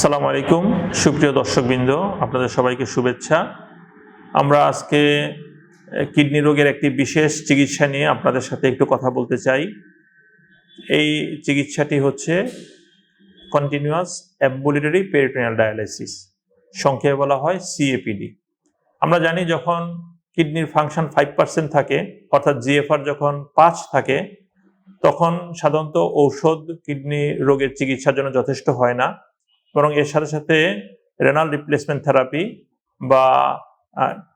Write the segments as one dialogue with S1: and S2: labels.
S1: আসসালামু আলাইকুম। সুপ্রিয় দর্শকবৃন্দ, আপনাদের সবাইকে শুভেচ্ছা। আমরা আজকে কিডনি রোগের একটি বিশেষ চিকিৎসা নিয়ে আপনাদের সাথে একটু কথা বলতে চাই। এই চিকিৎসাটি হচ্ছে কন্টিনিউয়াস অ্যাম্বুলেটরি পেরিটোনিয়াল ডায়ালাইসিস সংক্ষেপে বলা হয় সিএপিডি আমরা জানি যখন কিডনির ফাংশন ফাইভ পার্সেন্ট থাকে, অর্থাৎ জিএফআর যখন পাঁচ থাকে, তখন সাধারণত ঔষধ কিডনি রোগের চিকিৎসার জন্য যথেষ্ট হয় না। বরং এর সাথে সাথে রেনাল রিপ্লেসমেন্ট থেরাপি বা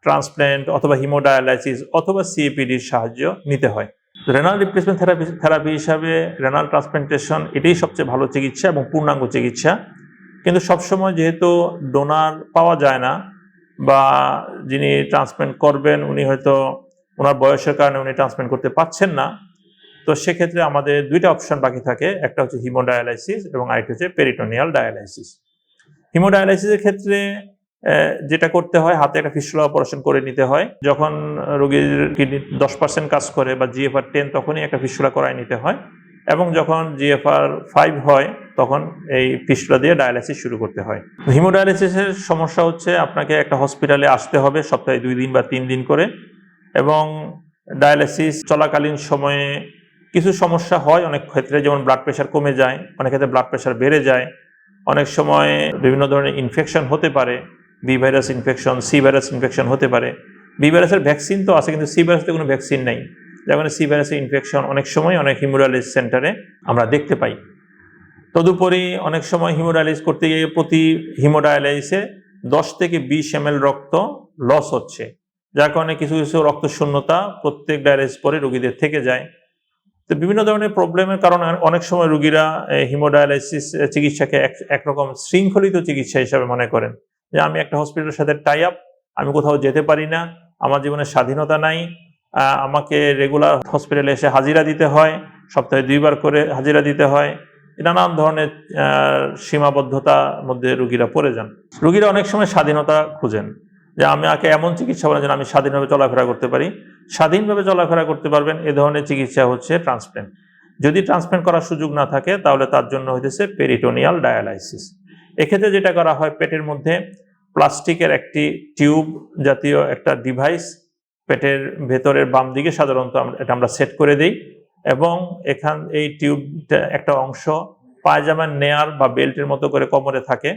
S1: ট্রান্সপ্ল্যান্ট অথবা হিমোডায়ালাইসিস অথবা সিএপিডির সাহায্য নিতে হয়। রেনাল রিপ্লেসমেন্ট থেরাপি থেরাপি হিসাবে রেনাল ট্রান্সপ্লান্টেশন এটাই সবচেয়ে ভালো চিকিৎসা এবং পূর্ণাঙ্গ চিকিৎসা। কিন্তু সবসময় যেহেতু ডোনার পাওয়া যায় না বা যিনি ট্রান্সপ্লান্ট করবেন, উনি হয়তো ওনার বয়সের কারণে উনি ট্রান্সপ্লান্ট করতে পারছেন না তো সেক্ষেত্রে আমাদের দুইটা অপশন বাকি থাকে। একটা হচ্ছে হিমোডায়ালাইসিস এবং আরেকটা হচ্ছে পেরিটোনিয়াল ডায়ালাইসিস হিমোডায়ালাইসিসের ক্ষেত্রে যেটা করতে হয়, হাতে একটা ফিস্টুলা অপারেশন করে নিতে হয়। যখন রোগীর কিডনি দশ পার্সেন্ট কাজ করে বা জিএফআর টেন তখনই একটা ফিস্টুলা করায় নিতে হয়। এবং যখন জিএফআর ফাইভ হয়, তখন এই ফিস্টুলা দিয়ে ডায়ালাইসিস শুরু করতে হয়। হিমোডায়ালাইসিসের সমস্যা হচ্ছে, আপনাকে একটা হসপিটালে আসতে হবে সপ্তাহে দুই দিন বা তিন দিন করে। এবং ডায়ালাইসিস চলাকালীন সময়ে কিছু সমস্যা হয়, অনেক ক্ষেত্রে যেমন ব্লাড প্রেশার কমে যায়, অনেক ক্ষেত্রে ব্লাড প্রেশার বেড়ে যায়, অনেক সময় বিভিন্ন ধরনের ইনফেকশন হতে পারে B virus infection C virus infection হতে পারে। বি ভাইরাসের ভ্যাকসিন তো আছে, কিন্তু সি ভাইরাসের কোনো ভ্যাকসিন নেই। যার কারণে সি ভাইরাসের ইনফেকশন অনেক সময় অনেক হিমোডায়ালিস সেন্টারে আমরা দেখতে পাই। তদুপরি অনেক সময় হিমোডায়ালিস করতে গিয়ে প্রতি হিমোডায়ালাইসে দশ থেকে বিশ এম রক্ত লস হচ্ছে। যার কারণে কিছু কিছু রক্ত শূন্যতা প্রত্যেক ডায়ালাইসিস পরে রোগীদের থেকে যায়। তো বিভিন্ন ধরনের প্রবলেমের কারণে অনেক সময় রুগীরা হিমোডায়ালাইসিস চিকিৎসাকে এক- একরকম শৃঙ্খলিত চিকিৎসা হিসাবে মনে করেন। যে আমি একটা হসপিটালের সাথে টাই আপ আমি কোথাও যেতে পারি না, আমার জীবনে স্বাধীনতা নাই আমাকে রেগুলার হসপিটালে এসে হাজিরা দিতে হয়, সপ্তাহে দুইবার করে হাজিরা দিতে হয় নানান ধরনের সীমাবদ্ধতার মধ্যে রুগীরা পড়ে যান। রুগীরা অনেক সময় স্বাধীনতা খুঁজেন। যে আমি আগে এমন চিকিৎসা বলেন যেন আমি স্বাধীনভাবে চলাফেরা করতে পারি, স্বাধীনভাবে চলাফেরা করতে পারবেন, এ ধরনের চিকিৎসা হচ্ছে ট্রান্সপ্ল্যান্ট যদি ট্রান্সপ্ল্যান্ট করার সুযোগ না থাকে, তাহলে তার জন্য হইতেছে পেরিটোনিয়াল ডায়ালাইসিস। এক্ষেত্রে যেটা করা হয়, পেটের মধ্যে প্লাস্টিকের একটি টিউব জাতীয় একটা ডিভাইস পেটের ভেতরের বাম দিকে সাধারণত এটা আমরা সেট করে দিই এবং এখান, এই টিউবটা একটা অংশ পায়জামার নেয়ার বা বেল্টের মতো করে কোমরে থাকে।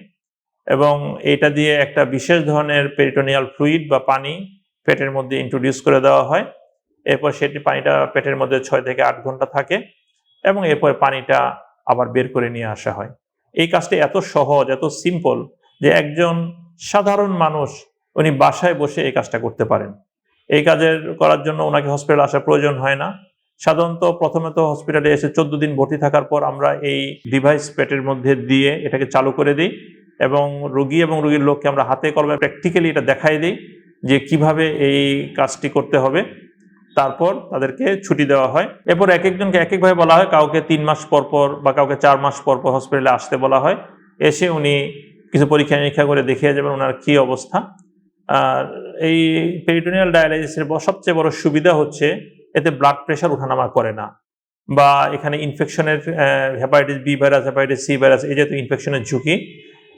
S1: এবং এটা দিয়ে একটা বিশেষ ধরনের পেরিটোনিয়াল ফ্লুইড বা পানি পেটের মধ্যে ইন্ট্রোডিউস করে দেওয়া হয়। এরপর সেটি পানিটা পেটের মধ্যে ছয় থেকে আট ঘণ্টা থাকে এবং এরপর পানিটা আবার বের করে নিয়ে আসা হয়। এই কাজটি এত সহজ, এত সিম্পল যে একজন সাধারণ মানুষ উনি বাসায় বসে এই কাজটা করতে পারেন। এই কাজের করার জন্য ওনাকে হসপিটাল আসার প্রয়োজন হয় না। সাধারণত প্রথমে তো হসপিটালে এসে চোদ্দ দিন ভর্তি থাকার পর আমরা এই ডিভাইস পেটের মধ্যে দিয়ে এটাকে চালু করে দিই। এবং রোগী এবং রোগীর লোককে আমরা হাতে কলমে প্র্যাকটিক্যালি এটা দেখাই দিই যে কীভাবে এই কাজটি করতে হবে। তারপর তাদেরকে ছুটি দেওয়া হয়। এরপর এক একজনকে এক একভাবে বলা হয়। কাউকে তিন মাস পর পর বা কাউকে চার মাস পর পর হসপিটালে আসতে বলা হয়। এসে উনি কিছু পরীক্ষা নিরীক্ষা করে দেখিয়ে যাবেন ওনার কি অবস্থা। আর এই পেরিটোনিয়াল ডায়ালাইসিসের সবচেয়ে বড় সুবিধা হচ্ছে এতে ব্লাড প্রেশার ওঠানামা করে না। বা এখানে ইনফেকশনের hepatitis B virus hepatitis C virus এই যেহেতু ইনফেকশনের ঝুঁকি।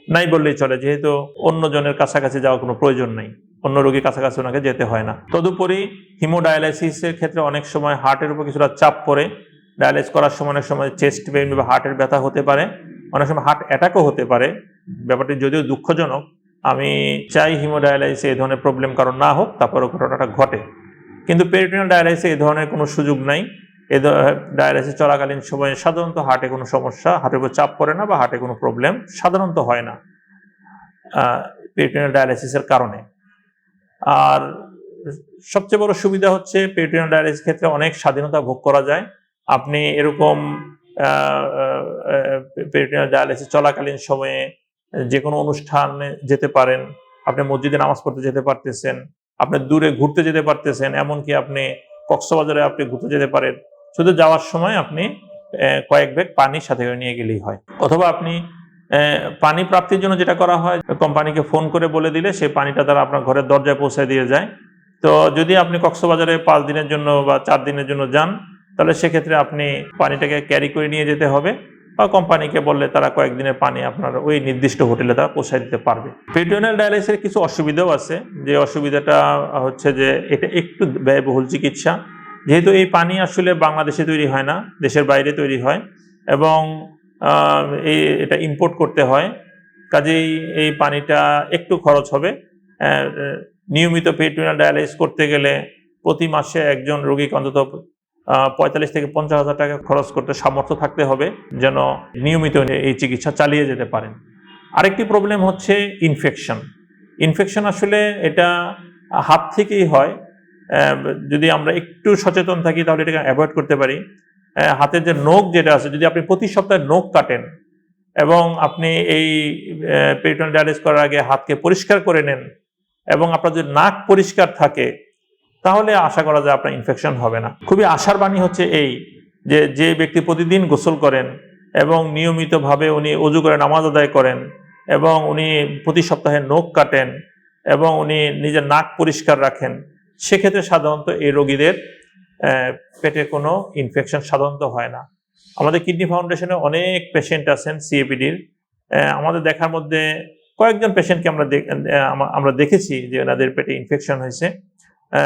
S1: নাই বললেই চলে, যেহেতু অন্যজনের কাছাকাছি যাওয়ার কোনো প্রয়োজন নেই। অন্য রোগীর কাছাকাছি ওনাকে যেতে হয় না। তদুপরি হিমোডায়ালাইসিসের ক্ষেত্রে অনেক সময় হার্টের উপর কিছুটা চাপ পড়ে। ডায়ালাইস করার সময় অনেক সময় চেস্ট পেইন বা হার্টের ব্যথা হতে পারে। অনেক সময় হার্ট অ্যাটাকও হতে পারে। ব্যাপারটি যদিও দুঃখজনক, আমি চাই হিমোডায়ালাইসে এই ধরনের প্রবলেম কারণ না হোক, তারপরেও ঘটনাটা ঘটে। কিন্তু পেরিটোনিয়াল ডায়ালাইসে এই ধরনের কোনো সুযোগ নাই। এ ডায়ালাইসিস চলাকালীন সময়ে সাধারণত হার্টে কোনো সমস্যা হার্টের উপর চাপ পড়ে না বা হার্টে কোনো প্রবলেম সাধারণত হয় না পেরিটোনিয়াল ডায়ালাইসিসের কারণে। আর সবচেয়ে বড় সুবিধা হচ্ছে পেরিটোনিয়াল ডায়ালাইসিস ক্ষেত্রে অনেক স্বাধীনতা ভোগ করা যায়। আপনি এরকম পেরিটোনিয়াল ডায়ালাইসিস চলাকালীন সময়ে যে কোনো অনুষ্ঠানে যেতে পারেন, আপনি মসজিদে নামাজ পড়তে যেতে পারতেছেন, আপনি দূরে ঘুরতে যেতে পারতেছেন, এমনকি আপনি কক্সবাজারে আপনি ঘুরতে যেতে পারেন শুধু যাওয়ার সময় আপনি কয়েক ব্যাগ পানি সাথে করে নিয়ে গেলেই হয়। অথবা আপনি পানি প্রাপ্তির জন্য যেটা করা হয়, কোম্পানিকে ফোন করে বলে দিলে সেই পানিটা তারা আপনার ঘরের দরজায় পৌঁছে দিয়ে যায়। তো যদি আপনি কক্সবাজারে পাঁচ দিনের জন্য বা চার দিনের জন্য যান, তাহলে সেক্ষেত্রে আপনি পানিটাকে ক্যারি করে নিয়ে যেতে হবে বা কোম্পানিকে বললে তারা কয়েকদিনের পানি আপনার ওই নির্দিষ্ট হোটেলে তারা পৌঁছায় দিতে পারবে। পেরিটোনিয়াল ডায়ালিসিসের কিছু অসুবিধাও আছে। যে অসুবিধাটা হচ্ছে যে এটা একটু ব্যয়বহুল চিকিৎসা। যেহেতু এই পানি আসলে বাংলাদেশে তৈরি হয় না, দেশের বাইরে তৈরি হয় এবং এই এটা ইম্পোর্ট করতে হয়, কাজেই এই পানিটা একটু খরচ হবে। নিয়মিত পেরিটোনিয়াল ডায়ালিসিস করতে গেলে প্রতি মাসে একজন রোগীকে অন্তত পঁয়তাল্লিশ থেকে পঞ্চাশ হাজার টাকা খরচ করতে সামর্থ্য থাকতে হবে যেন নিয়মিত এই চিকিৎসা চালিয়ে যেতে পারেন। আরেকটি প্রবলেম হচ্ছে ইনফেকশন ইনফেকশন আসলে এটা হাত থেকেই হয় যদি আমরা একটু সচেতন থাকি, তাহলে এটাকে অ্যাভয়েড করতে পারি। হাতের যে নখ যেটা আছে, যদি আপনি প্রতি সপ্তাহে নখ কাটেন এবং আপনি এই পেরিটন ডায়ালিস করার আগে হাতকে পরিষ্কার করে নেন এবং আপনার যদি নাক পরিষ্কার থাকে, তাহলে আশা করা যায় আপনার ইনফেকশন হবে না। খুবই আশার বাণী হচ্ছে এই, যে যে ব্যক্তি প্রতিদিন গোসল করেন এবং নিয়মিতভাবে উনি অজু করে নামাজ আদায় করেন এবং উনি প্রতি সপ্তাহে নখ কাটেন এবং উনি নিজের নাক পরিষ্কার রাখেন সেক্ষেত্রে সাধারণত এই রোগীদের পেটে কোনো ইনফেকশন সাধারণত হয় না। আমাদের কিডনি ফাউন্ডেশনে অনেক পেশেন্ট আছেন সিএপিডির আমাদের দেখার মধ্যে কয়েকজন পেশেন্টকে আমরা আমরা দেখেছি যে ওনাদের পেটে ইনফেকশন হয়েছে।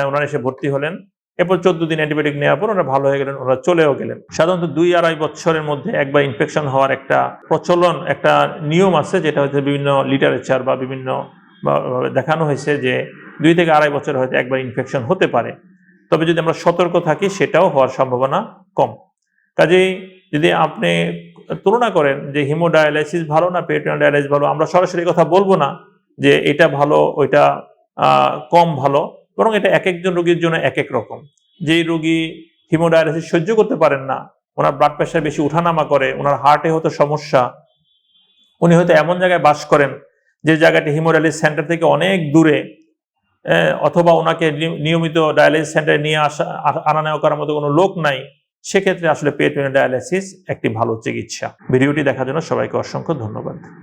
S1: ওনারা এসে ভর্তি হলেন। এরপর চোদ্দ দিন অ্যান্টিবায়োটিক নেওয়ার পর ওরা ভালো হয়ে গেলেন ওরা চলেও গেলেন। সাধারণত দুই আড়াই বছরের মধ্যে একবার ইনফেকশন হওয়ার একটা প্রচলন, একটা নিয়ম আছে, যেটা হচ্ছে বিভিন্ন লিটারেচার বা বিভিন্ন দেখানো হয়েছে যে দুই থেকে আড়াই বছর হয়তো একবার ইনফেকশন হতে পারে। তবে যদি আমরা সতর্ক থাকি, সেটাও হওয়ার সম্ভাবনা কম। কাজেই যদি আপনি তুলনা করেন যে হিমোডায়ালাইসিস ভালো না পেরিটোনিয়াল ডায়ালাইসিস ভালো, আমরা সরাসরি কথা বলব না যে এটা ভালো, ওইটা কম ভালো, বরং এটা এক একজন রোগীর জন্য এক এক রকম। যেই রোগী হিমোডায়ালাইসিস সহ্য করতে পারেন না, ওনার ব্লাড প্রেশার বেশি উঠানামা করে, ওনার হার্টে হয়তো সমস্যা, উনি হয়তো এমন জায়গায় বাস করেন যে জায়গাটি হিমোডায়ালিস সেন্টার থেকে অনেক দূরে অথবা ওনাকে নিয়মিত ডায়ালিসিস সেন্টারে নিয়ে আসা আনা নেওয়া করার মতো কোনো লোক নাই, সেক্ষেত্রে আসলে পেট ডায়ালিসিস একটি ভালো চিকিৎসা। ভিডিওটি দেখার জন্য সবাইকে অসংখ্য ধন্যবাদ।